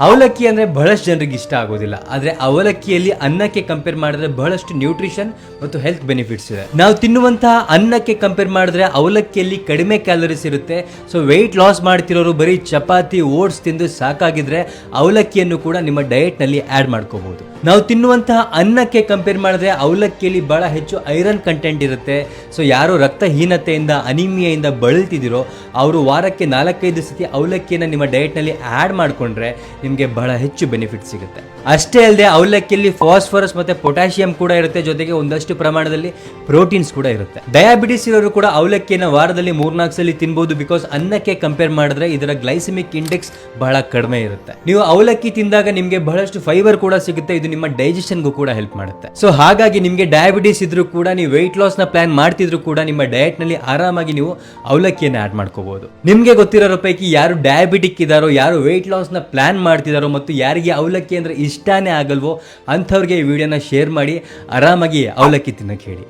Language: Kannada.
ಅವಲಕ್ಕಿ ಅಂದ್ರೆ ಬಹಳಷ್ಟು ಜನರಿಗೆ ಇಷ್ಟ ಆಗೋದಿಲ್ಲ. ಆದ್ರೆ ಅವಲಕ್ಕಿಯಲ್ಲಿ ಅನ್ನಕ್ಕೆ ಕಂಪೇರ್ ಮಾಡಿದ್ರೆ ಬಹಳಷ್ಟು ನ್ಯೂಟ್ರಿಷನ್ ಮತ್ತು ಹೆಲ್ತ್ ಬೆನಿಫಿಟ್ಸ್ ಇದೆ. ನಾವು ತಿನ್ನುವಂತಹ ಅನ್ನಕ್ಕೆ ಕಂಪೇರ್ ಮಾಡಿದ್ರೆ ಅವಲಕ್ಕಿಯಲ್ಲಿ ಕಡಿಮೆ ಕ್ಯಾಲರೀಸ್ ಇರುತ್ತೆ. ಸೊ ವೆಯ್ಟ್ ಲಾಸ್ ಮಾಡ್ತಿರೋರು ಬರೀ ಚಪಾತಿ ಓಟ್ಸ್ ತಿಂದು ಸಾಕಾಗಿದ್ರೆ ಅವಲಕ್ಕಿಯನ್ನು ಕೂಡ ನಿಮ್ಮ ಡಯಟ್ನಲ್ಲಿ ಆಡ್ ಮಾಡ್ಕೋಬಹುದು ನಾವು ತಿನ್ನುವಂತಹ ಅನ್ನಕ್ಕೆ ಕಂಪೇರ್ ಮಾಡಿದ್ರೆ ಅವಲಕ್ಕಿಯಲ್ಲಿ ಬಹಳ ಹೆಚ್ಚು ಐರನ್ ಕಂಟೆಂಟ್ ಇರುತ್ತೆ. ಸೊ ಯಾರು ರಕ್ತಹೀನತೆಯಿಂದ ಅನಿಮಿಯಿಂದ ಬಳಲ್ತಿದ್ದೀರೋ, ಅವರು ವಾರಕ್ಕೆ ನಾಲ್ಕೈದು ಸತಿ ಅವಲಕ್ಕಿಯನ್ನು ನಿಮ್ಮ ಡಯಟ್ನಲ್ಲಿ ಆ್ಯಡ್ ಮಾಡಿಕೊಂಡ್ರೆ ನಿಮಗೆ ಬಹಳ ಹೆಚ್ಚು ಬೆನಿಫಿಟ್ ಸಿಗುತ್ತೆ. ಅಷ್ಟೇ ಅಲ್ಲದೆ ಅವಲಕ್ಕಿಯಲ್ಲಿ ಫಾಸ್ಫರಸ್ ಮತ್ತೆ ಪೊಟ್ಯಾಷಿಯಂ ಕೂಡ ಇರುತ್ತೆ, ಜೊತೆಗೆ ಒಂದಷ್ಟು ಪ್ರಮಾಣದಲ್ಲಿ ಪ್ರೋಟೀನ್ಸ್ ಕೂಡ ಇರುತ್ತೆ. ಡಯಾಬಿಟಿಸ್ ಇರೋರು ಕೂಡ ಅವಲಕ್ಕಿಯನ್ನು ವಾರದಲ್ಲಿ ಮೂರ್ನಾಲ್ಕು ಸಲ ತಿನ್ಬಹುದು ಬಿಕಾಸ್ ಅನ್ನಕ್ಕೆ ಕಂಪೇರ್ ಮಾಡಿದ್ರೆ ಇದರ ಗ್ಲೈಸಮಿಕ್ ಇಂಡೆಕ್ಸ್ ಬಹಳ ಕಡಿಮೆ ಇರುತ್ತೆ. ನೀವು ಅವಲಕ್ಕಿ ತಿಂದಾಗ ನಿಮಗೆ ಬಹಳಷ್ಟು ಫೈಬರ್ ಕೂಡ ಸಿಗುತ್ತೆ, ಇದು ನಿಮ್ಮ ಡೈಜೆಷನ್ಗೂ ಕೂಡ ಹೆಲ್ಪ್ ಮಾಡುತ್ತೆ. ಸೊ ಹಾಗಾಗಿ ನಿಮಗೆ ಡಯಾಬಿಟಿಸ್ ಇದ್ರೂ ಕೂಡ, ನೀವು ವೆಯ್ಟ್ ಲಾಸ್ನ ಪ್ಲಾನ್ ಮಾಡ್ತಿದ್ರು ಕೂಡ ನಿಮ್ಮ ಡಯಟ್ನಲ್ಲಿ ಆರಾಮಾಗಿ ನೀವು ಅವಲಕ್ಕಿಯನ್ನು ಆಡ್ ಮಾಡ್ಕೋಬಹುದು ನಿಮಗೆ ಗೊತ್ತಿರೋ ಪೈಕಿ ಯಾರು ಡಯಾಬಿಟಿಕ್ ಇದಾರೋ, ಯಾರು ವೆಯ್ಟ್ ಲಾಸ್ನ ಪ್ಲಾನ್ ಮಾಡ್ತಿದಾರೋ ಮತ್ತು ಯಾರಿಗೆ ಅವಲಕ್ಕಿ ಅಂದರೆ ಇಷ್ಟನೇ ಆಗಲ್ವೋ ಅಂಥವ್ರಿಗೆ ಈ ವಿಡಿಯೋನ ಶೇರ್ ಮಾಡಿ, ಆರಾಮಾಗಿ ಅವಲಕ್ಕಿ ತಿನ್ನಕ್ಕೆ ಹೇಳಿ.